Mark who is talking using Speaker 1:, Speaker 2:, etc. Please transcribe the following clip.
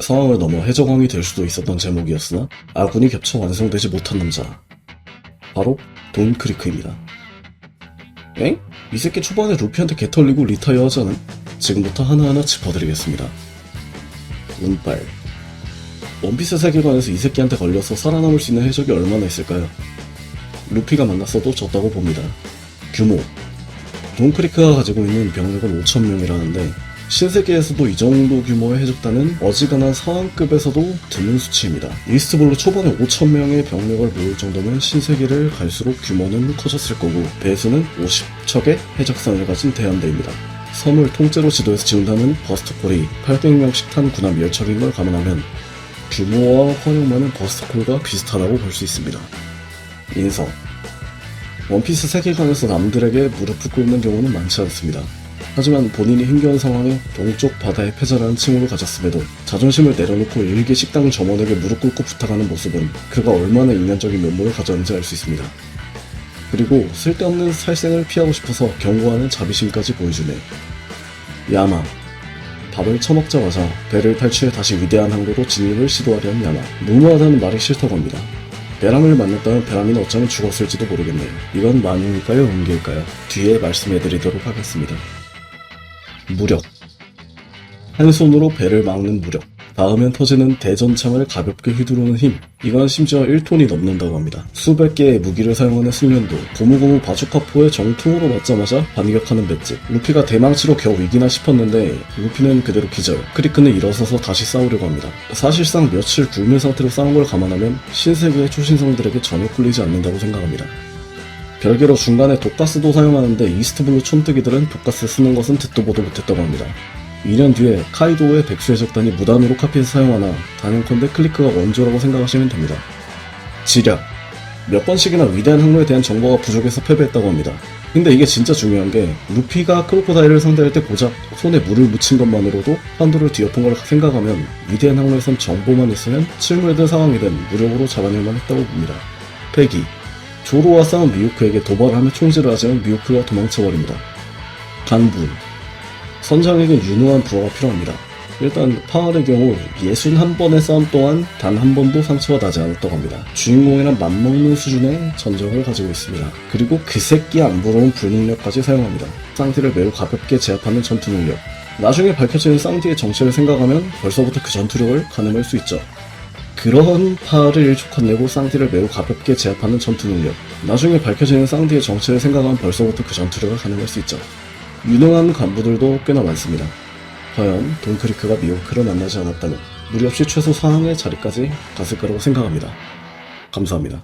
Speaker 1: 상황을 넘어 해적왕이 될 수도 있었던 제목이었으나 아군이 겹쳐 완성되지 못한 남자. 바로 돈 크리크입니다. 엥? 이 새끼 초반에 루피한테 개털리고 리타이어 하자는? 지금부터 하나하나 짚어드리겠습니다. 운빨. 원피스 세계관에서 이 새끼한테 걸려서 살아남을 수 있는 해적이 얼마나 있을까요? 루피가 만났어도 졌다고 봅니다. 규모. 돈크리크가 가지고 있는 병력은 5천명이라는데 신세계에서도 이 정도 규모의 해적단은 어지간한 상황급에서도 드문 수치입니다. 이스트블루 초반에 5천명의 병력을 모을 정도면 신세계를 갈수록 규모는 커졌을 거고 배수는 50척의 해적선을 가진 대함대입니다. 섬을 통째로 지도에서 지운다는 버스트콜이 800명씩 탄 군함 10척인 걸 감안하면 규모와 활용만은 버스트콜과 비슷하다고 볼 수 있습니다. 인성 원피스 세계관에서 남들에게 무릎을 꿇는 경우는 많지 않습니다. 하지만 본인이 힘겨운 상황에 동쪽 바다의 패자라는 칭호를 가졌음에도 자존심을 내려놓고 일개 식당 점원에게 무릎 꿇고 부탁하는 모습은 그가 얼마나 인간적인 면모를 가졌는지 알 수 있습니다. 그리고 쓸데없는 살생을 피하고 싶어서 경고하는 자비심까지 보여주네. 야마 밥을 처먹자마자 배를 탈취해 다시 위대한 항로로 진입을 시도하려는 야마 무모하다는 말이 싫다고 합니다. 베람을 만났다면 베람이는 어쩌면 죽었을지도 모르겠네요. 이건 만유일까요? 음기일까요? 뒤에 말씀해드리도록 하겠습니다. 무력. 한 손으로 배를 막는 무력. 닿으면 터지는 대전창을 가볍게 휘두르는 힘. 이건 심지어 1톤이 넘는다고 합니다. 수백 개의 무기를 사용하는 숙련도, 고무고무 바주카포에 정통으로 맞자마자 반격하는 맷집. 루피가 대망치로 겨우 이기나 싶었는데 루피는 그대로 기절. 크리크는 일어서서 다시 싸우려고 합니다. 사실상 며칠 굶은 상태로 싸운 걸 감안하면 신세계의 초신성들에게 전혀 꿀리지 않는다고 생각합니다. 별개로 중간에 독가스도 사용하는데 이스트블루 촌뜨기들은 독가스 쓰는 것은 듣도 보도 못했다고 합니다. 2년 뒤에 카이도의 백수의 적단이 무단으로 카피해서 사용하나 단연컨대 클리크가 원조라고 생각하시면 됩니다. 지략 몇 번씩이나 위대한 항로에 대한 정보가 부족해서 패배했다고 합니다. 근데 이게 진짜 중요한 게 루피가 크로코다일을 상대할 때 고작 손에 물을 묻힌 것만으로도 판도를 뒤엎은 걸 생각하면 위대한 항로에선 정보만 있으면 실무에든 상황이든 무력으로 잡아낼만 했다고 봅니다. 패기 조로와 싸운 미호크에게 도발을 하며 총질을 하지만 미호크가 도망쳐버립니다. 간부 선장에게 유능한 부하가 필요합니다. 일단 파월의 경우 61번의 싸움 동안 단 한 번도 상처가 나지 않았다고 합니다. 주인공이랑 맞먹는 수준의 전적을 가지고 있습니다. 그리고 그 새끼 안 부러운 불능력까지 사용합니다. 쌍티를 매우 가볍게 제압하는 전투 능력. 나중에 밝혀지는 쌍티의 정체를 생각하면 벌써부터 그 전투력을 가늠할 수 있죠. 그런 파를 일촉한내고 쌍티를 매우 가볍게 제압하는 전투 능력. 나중에 밝혀지는 쌍티의 정체를 생각하면 벌써부터 그 전투력을 가늠할 수 있죠. 유능한 간부들도 꽤나 많습니다. 과연 돈크리크가 미호크를 만나지 않았다면 무리 없이 최소 상황의 자리까지 갔을 거라고 생각합니다. 감사합니다.